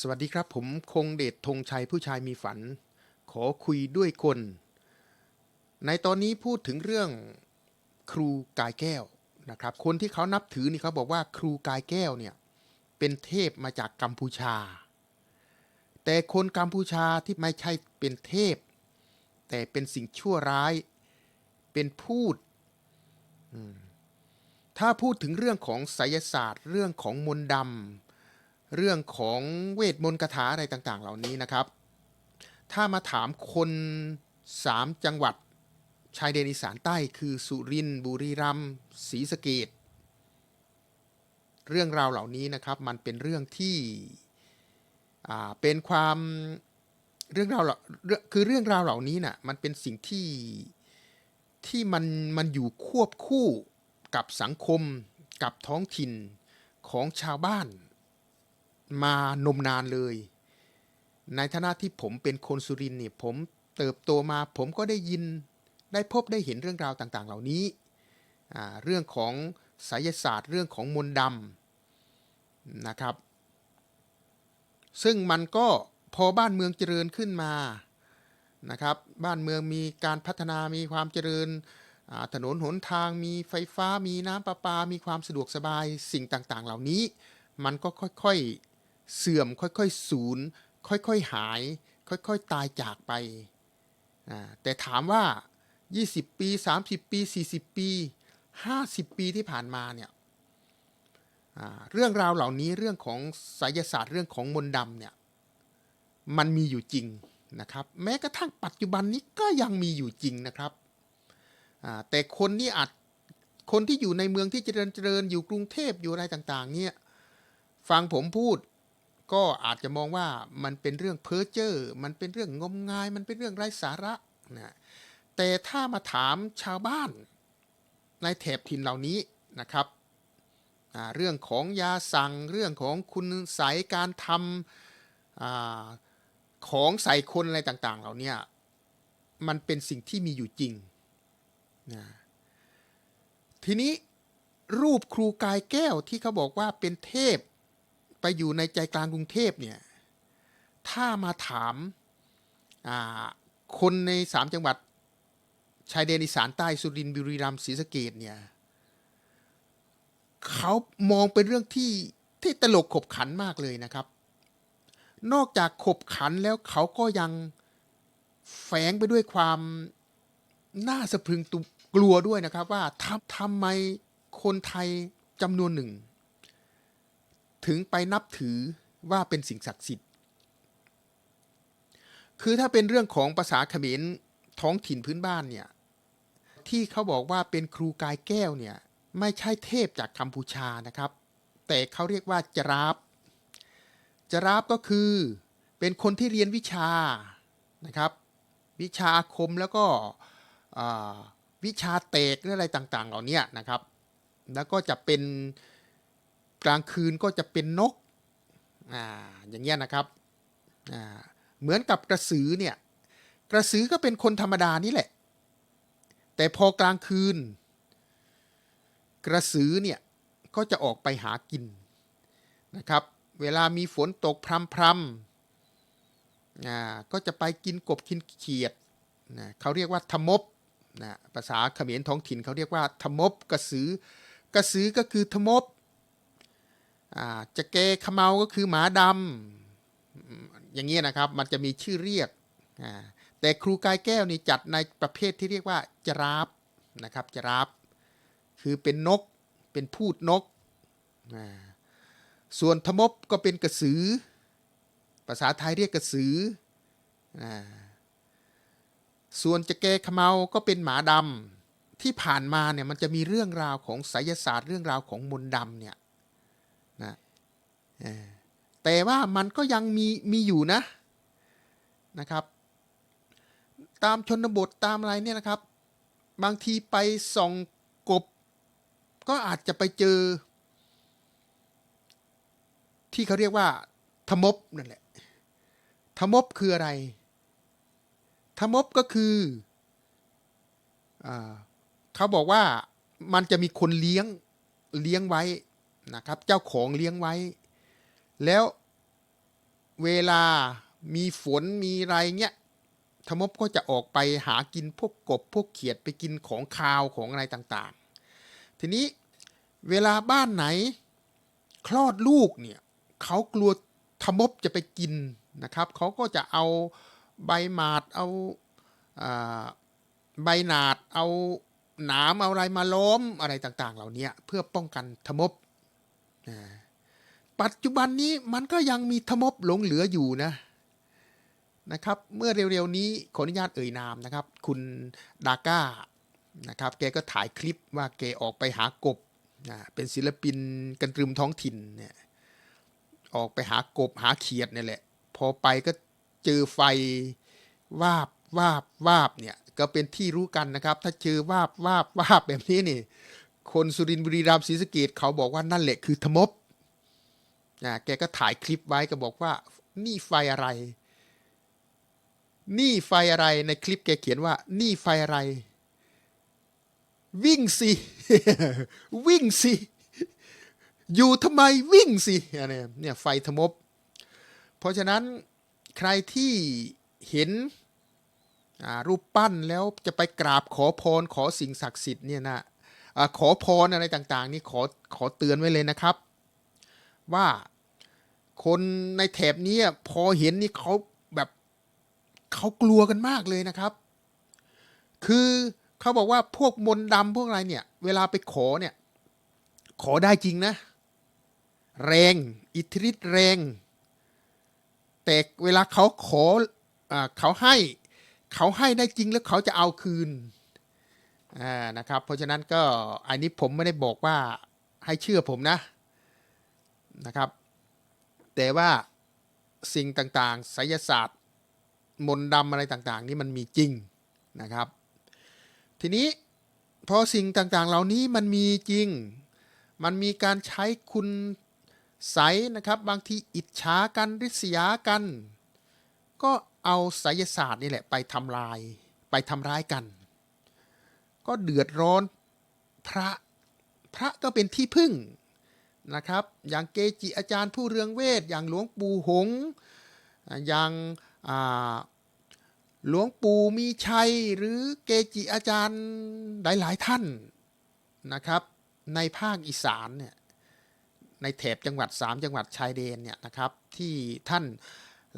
สวัสดีครับผมคงเดชธงชัยผู้ชายมีฝัน ขอคุยด้วยคน ในตอนนี้พูดถึงเรื่องครูกายแก้วนะครับ คนที่เขานับถือนี่เขาบอกว่าครูกายแก้วเนี่ยเป็นเทพมาจากกัมพูชา แต่คนกัมพูชาที่ไม่ใช่เป็นเทพ แต่เป็นสิ่งชั่วร้าย เป็นพูด ถ้าพูดถึงเรื่องของไสยศาสตร์เรื่องของมนต์ดำ เรื่องของเวทมนต์คาถาอะไรต่างๆ เหล่านี้นะครับ ถ้ามาถามคนสามจังหวัดชายแดนอีสานใต้คือสุรินทร์บุรีรัมย์ศรีสะเกดเรื่องราวเหล่านี้นะครับมันเป็นเรื่องที่เป็นความเรื่องราวคือเรื่องราวเหล่านี้น่ะมันเป็นสิ่งที่ที่มันมันอยู่ควบคู่กับสังคมกับท้องถิ่นของชาวบ้าน มานมนานเลย ในฐานะที่ผมเป็นคนสุรินเนี่ยผมเติบโตมาผมก็ได้ยินได้พบได้เห็นเรื่องราวต่างๆ เหล่านี้ เรื่องของไสยศาสตร์เรื่องของมนต์ดำนะครับ ซึ่งมันก็พอบ้านเมืองเจริญขึ้นมานะครับ บ้านเมืองมีการพัฒนามีความเจริญถนนหนทางมีไฟฟ้ามีน้ำประปา มีความสะดวกสบายสิ่งต่างๆ เหล่านี้ มันก็ค่อยๆ เสื่อมค่อยๆสูญค่อยๆหาย ค่อยๆตายจากไป แต่ถามว่า 20 ปี 30 ปี 40 ปี 50 ปีที่ผ่านมาเนี่ยเรื่องราวเหล่านี้เรื่องของไสยศาสตร์เรื่องของมนต์ดำเนี่ยมันมีอยู่จริงนะครับ แม้กระทั่งปัจจุบันนี้ก็ยังมีอยู่จริงนะครับแต่คนนี่อาจคนที่อยู่ในเมืองที่เจริญเจริญอยู่กรุงเทพอยู่อะไรต่าง ๆ เนี่ยฟังผมพูด ก็อาจจะมองว่ามันเป็นเรื่องเพ้อเจ้อ มันเป็นเรื่องงมงาย มันเป็นเรื่องไร้สาระนะแต่ถ้ามาถามชาวบ้านในแถบถิ่นเหล่านี้นะครับเรื่องของยาสั่งเรื่องของคุณใสยการทำอของใส่คนอะไรต่าง ๆ เหล่านี้มันเป็นสิ่งที่มีอยู่จริงนะทีนี้รูปครูกายแก้วที่เขาบอกว่าเป็นเทพ ไปอยู่ในใจกลางกรุงเทพเนี่ยถ้ามาถามาคนในสามจังหวัดชายแดนอีสานใต้สุรินทร์บุรีรัมย์ศรีสะเกดเนี่ยเขามองเป็นเรื่องที่ที่ตลกขบขันมากเลยนะครับ นอกจากขบขันแล้วเขาก็ยังแฝงไปด้วยความน่าสะพรึงตุกลัวด้วยนะครับ ว่าทำทำไมคนไทยจำนวนหนึ่ง ถึงไปนับถือว่าเป็นสิ่งศักดิ์สิทธิ์ คือถ้าเป็นเรื่องของภาษาเขมรท้องถิ่นพื้นบ้านเนี่ย ที่เขาบอกว่าเป็นครูกายแก้วเนี่ย ไม่ใช่เทพจากกัมพูชานะครับ แต่เขาเรียกว่าจราบจราบก็คือเป็นคนที่เรียนวิชานะครับ วิชาอาคมแล้วก็วิชาเตกหรืออะไรต่างๆ เหล่านี้นะครับ แล้วก็จะเป็น กลางคืนก็จะเป็นนกอ่าอย่างเงี้ยนะครับอ่าเหมือนกับกระสือเนี่ยกระสือก็เป็นคนธรรมดานี่แหละ แต่พอกลางคืน กระสือเนี่ยก็จะออกไปหากินนะครับ เวลามีฝนตกพรำพรำๆอ่าก็จะไปกินกบกินเขียดนะเขาเรียกว่าทมบนะภาษาเขมรท้องถิ่นเขาเรียกว่าทมบกระสือกระสือก็คือทมบ จะเกขมเมาก็คือหมาดำอย่างเงี้ยนะครับมันจะมีชื่อเรียก แต่ครูกายแก้วนี่จัดในประเภทที่เรียกว่าจราบนะครับจราบคือเป็นนกเป็นพูดนก ส่วนทมบก็เป็นกระสือ ภาษาไทยเรียกกระสือ ส่วนจะแกขมเมาก็เป็นหมาดำที่ผ่านมาเนี่ยมันจะมีเรื่องราวของไสยศาสตร์เรื่องราวของมนต์ดำเนี่ย แต่ว่ามันก็ยังมีมีอยู่นะนะครับ ตามชนบทตามอะไรเนี่ยนะครับ บางทีไปส่องกบ ก็อาจจะไปเจอ ที่เขาเรียกว่าทมบนั่นแหละทมบคืออะไรทมบก็คืออเขาบอกว่ามันจะมีคนเลี้ยงเลี้ยงไว้นะครับ เจ้าของเลี้ยงไว้ แล้วเวลามีฝนมีอะไรเงี้ยทมบก็จะออกไปหากินพวกกบพวกเขียดไปกินของคาวของอะไรต่างๆ ทีนี้เวลาบ้านไหนคลอดลูกเนี่ยเขากลัวทมบจะไปกินนะครับเขาก็จะเอาใบหมาดเอาใบหนาดเอาหนามเอาอะไรมาล้อมอะไรต่างๆ เหล่านี้เพื่อป้องกันทมบอ่า ปัจจุบันนี้มันก็ยังมีทมบหลงเหลืออยู่นะนะครับ เมื่อเร็วๆนี้ขออนุญาตเอ่ยนามนะครับ คุณดาก้านะครับ แกก็ถ่ายคลิปว่าแกออกไปหากบนะเป็นศิลปินกันตรึมท้องถิ่นเนี่ยออกไปหากบหาเขียดเนี่ยแหละ พอไปก็เจอไฟวาบวาบวาบเนี่ยก็เป็นที่รู้กันนะครับ ถ้าเจอวาบวาบวาบแบบนี้นี่ คนสุรินทร์บุรีรัมย์ศรีสะเกดเขาบอกว่านั่นแหละคือทมบ นะแกก็ถ่ายคลิปไว้ก็บอกว่า นี่ไฟอะไร นี่ไฟอะไรในคลิปแกเขียนว่า นี่ไฟอะไร วิ่งสิวิ่งสิอยู่ทำไมวิ่งสิอันเนี้ยเนี่ยไฟทมบ เพราะฉะนั้นใครที่เห็นรูปปั้นแล้วจะไปกราบขอพรขอสิ่งศักดิ์สิทธิ์เนี่ยนะอขอพรอะไรต่างๆ นี่ขอขอเตือนไว้เลยนะครับ ว่า คนในแถบนี้พอเห็นนี่เขาแบบเขากลัวกันมากเลยนะครับ คือเขาบอกว่าพวกมนต์ดำพวกอะไรเนี่ย เวลาไปขอเนี่ย ขอได้จริงนะ แรงอิทธิฤทธิ์แรง แต่เวลาเขาขออเขาให้เขาให้ได้จริงแล้วเขาจะเอาคืนนะครับ เพราะฉะนั้นก็อันนี้ผมไม่ได้บอกว่าให้เชื่อผมนะนะครับ แต่ว่าสิ่งต่างๆไสยศาสตร์มนต์ดำอะไรต่างๆ นี่มันมีจริงนะครับ ทีนี้พอสิ่งต่างๆ เหล่านี้มันมีจริง มันมีการใช้คุณใสนะครับ บางทีอิจฉากันริษยากัน ก็เอาไสยศาสตร์นี่แหละไปทำลาย ไปทำร้ายกัน ก็เดือดร้อนพระพระก็เป็นที่พึ่ง นะครับ อย่างเกจิอาจารย์ผู้เรืองเวท อย่างหลวงปู่หง อย่างหลวงปู่มีชัย หรือเกจิอาจารย์หลาย ๆ ท่านนะครับ ในภาคอีสานเนี่ยในแถบจังหวัด 3 จังหวัดชายแดนเนี่ยนะครับ ที่ท่าน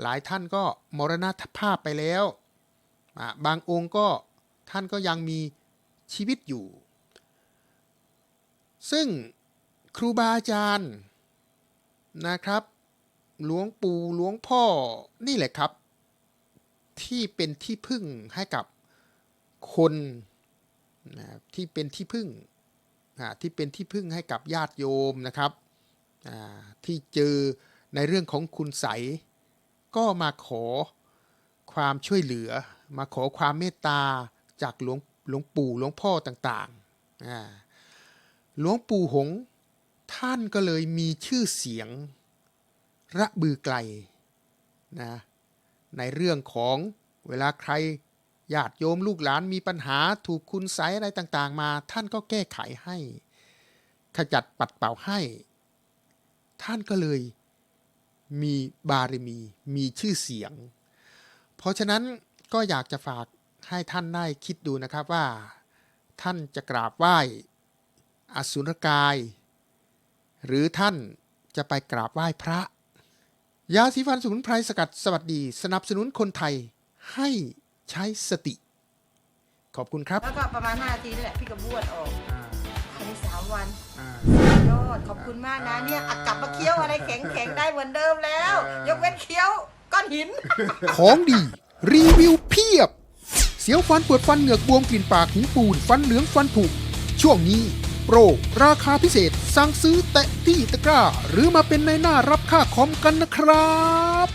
หลายท่านก็มรณภาพไปแล้ว บางองค์ก็ท่านก็ยังมีชีวิตอยู่ ซึ่ง ครูบาอาจารย์นะครับ หลวงปู่หลวงพ่อนี่แหละครับ ที่เป็นที่พึ่งให้กับคนนะที่เป็นที่พึ่งที่เป็นที่พึ่งให้กับญาติโยมนะครับ ที่เจอในเรื่องของคุณใสก็มาขอความช่วยเหลือ มาขอความเมตตาจากหลวงหลวงปู่หลวงพ่อต่างๆอ่าหลวงปู่หง ท่านก็เลยมีชื่อเสียงระบือไกลนะในเรื่องของเวลาใครญาติโยมลูกหลานมีปัญหาถูกคุณไสอะไรต่างๆ มา ท่านก็แก้ไขให้ ขจัดปัดเป่าให้ ท่านก็เลยมีบารมีมีชื่อเสียง เพราะฉะนั้นก็อยากจะฝากให้ท่านได้คิดดูนะครับว่า ท่านจะกราบไหว้อสุรกาย หรือท่านจะไปกราบไหว้พระ ยาสีฟันสมุนไพรสกัดสวัสดี สนับสนุนคนไทยให้ใช้สติ ขอบคุณครับ แล้วก็ประมาณ5นาทีนี่แหละพี่ก็บ้วนออกภายในสามวันอ่ายอดขอบคุณมากนะเนี่ยอะกลับมาเคี้ยวอะไรแข็งๆได้เหมือนเดิมแล้วเออยกเว้นเคี้ยวก้อนหิน ของดี รีวิวเพียบ เสียวฟันปวดฟันเหงือกบวมกลิ่นปากหินปูน ฟันเหลืองฟันผุช่วงนี้ โปร ราคาพิเศษ สั่งซื้อแตะที่ตะกร้า หรือมาเป็นในหน้ารับค่าคอมกันนะครับ